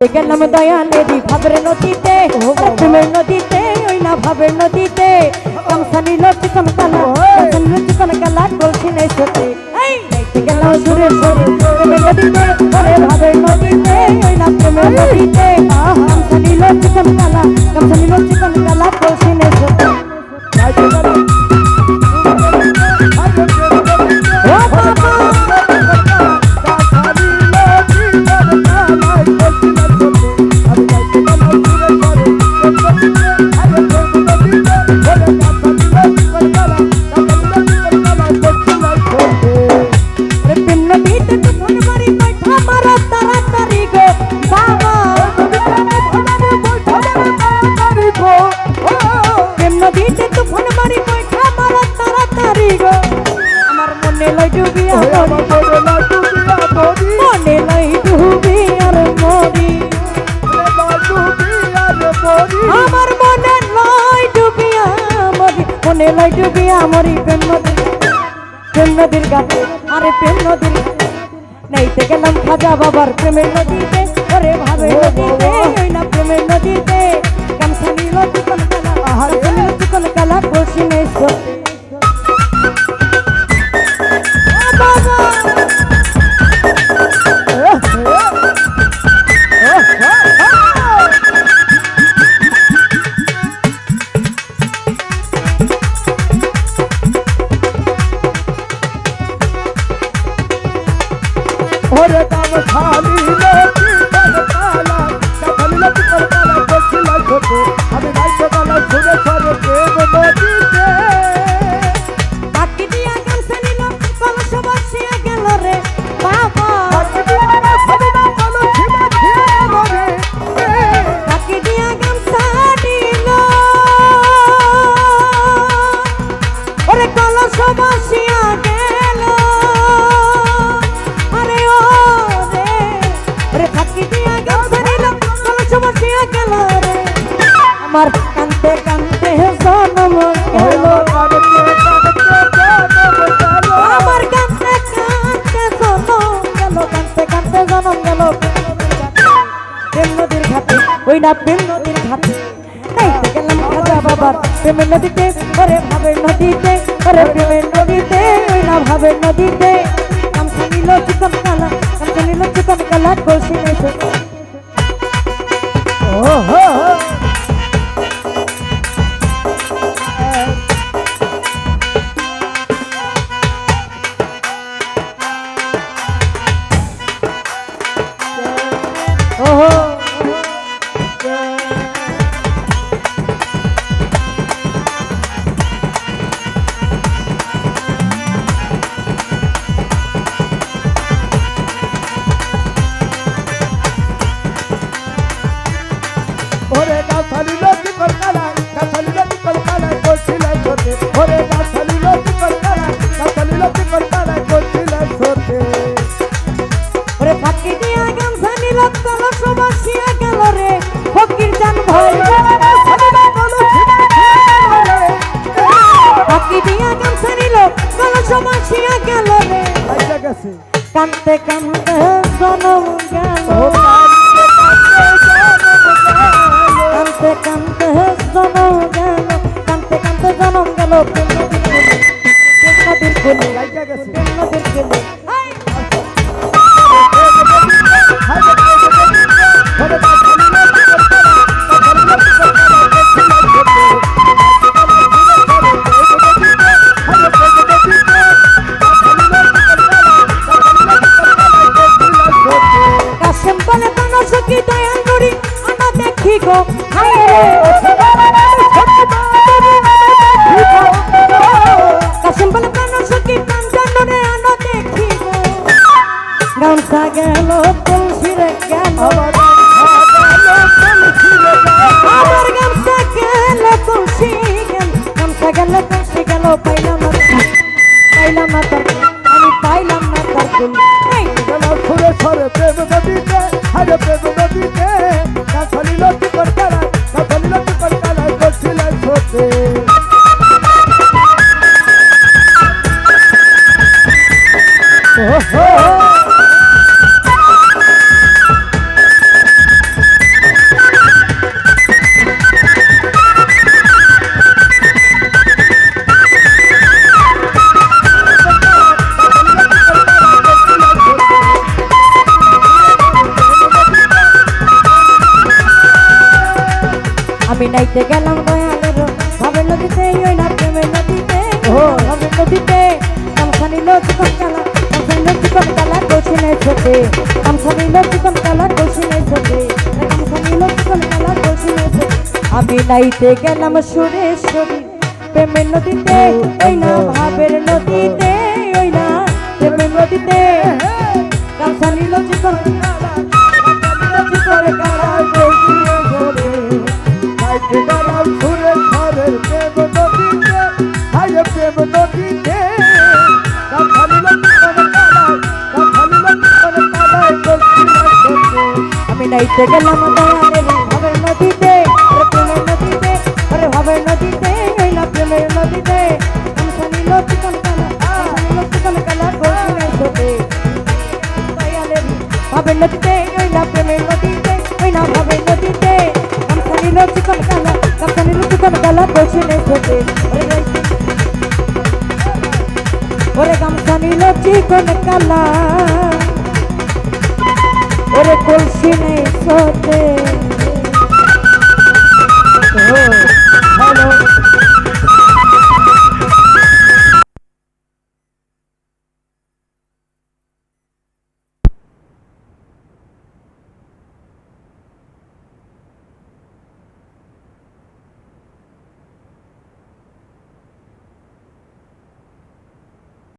গেলাম দয়ালেরই ভাবের নদীতে প্রেমের নদীতে ওই না ভাবের নদীতে। কামসানি লোচিকন কালা কামসানি লোচিকন কালা গলছি নেই সতে গেলাম সুরে সুরে, প্রেমের নদীতে ওরে ভাবের নদীতে ওই না প্রেমের নদীতে। কামসানি লোচিকন কালা কামসানি লোচিকন মনে লয় ডুবিয়া মরি প্রেম নদী প্রেম নদীর গাতে আরে প্রেম নদীর নাইতে গেলাম খাজা বাবার প্রেমের নদীতে, ওরে ভাবে নদীতে, ওই না প্রেমের নদীতে। ওই না প্রেম নদীর ঘাটে। নাইতে গেলাম খাজা বাবার প্রেমের নদীতে, ওরে ভাবের নদীতে, ওরে প্রেমের নদীতে, ওই না ভাবের নদীতে। কামসা নিল চিকন কালা কামসা নিল চিকন কালা কলসি ও হো কানতে কানতে জনম গেল। কানতে কানতে জনম গেল। কানতে কানতে জনম গেল। নদীর নদীর নদীর দিতে আমি নাইতে গেলাম দয়ালের ভাবের নদীতে ওই না প্রেমের নদীতে। ও। ভাবের নদীতে গামছা নিল চিকন কালা গামছা নিল চিকন কালা কৌশিনে ছোটে। গামছা নিল চিকন কালা কৌশিনে ছোটে। গামছা নিল চিকন কালা কৌশিনে ছোটে। আমি নাইতে গেলাম সুরেশ্বরী প্রেমের নদীতে ওই না ভাবের নদীতে ওই না প্রেমের নদীতে। গামছা নিল চিকন কালা আমি নাইতে গেলাম দয়ালের ভাবের নদীতে প্রেমের নদীতে ওরে ভাবের নদীতে না প্রেমের নদীতে। গামছা নিল চিকন কালা গামছা নিল চিকন কালা কৌশিনে ছোটে। দয়ালের ভাবের নদীতে না প্রেমের নদীতে না ভাবের নদীতে। গামছা নিল চিকন কালা গামছা নিল কালা কৌশিনে ছোটে। ওরে গামছা নিল চিকন কালা ওরে Oh, hello.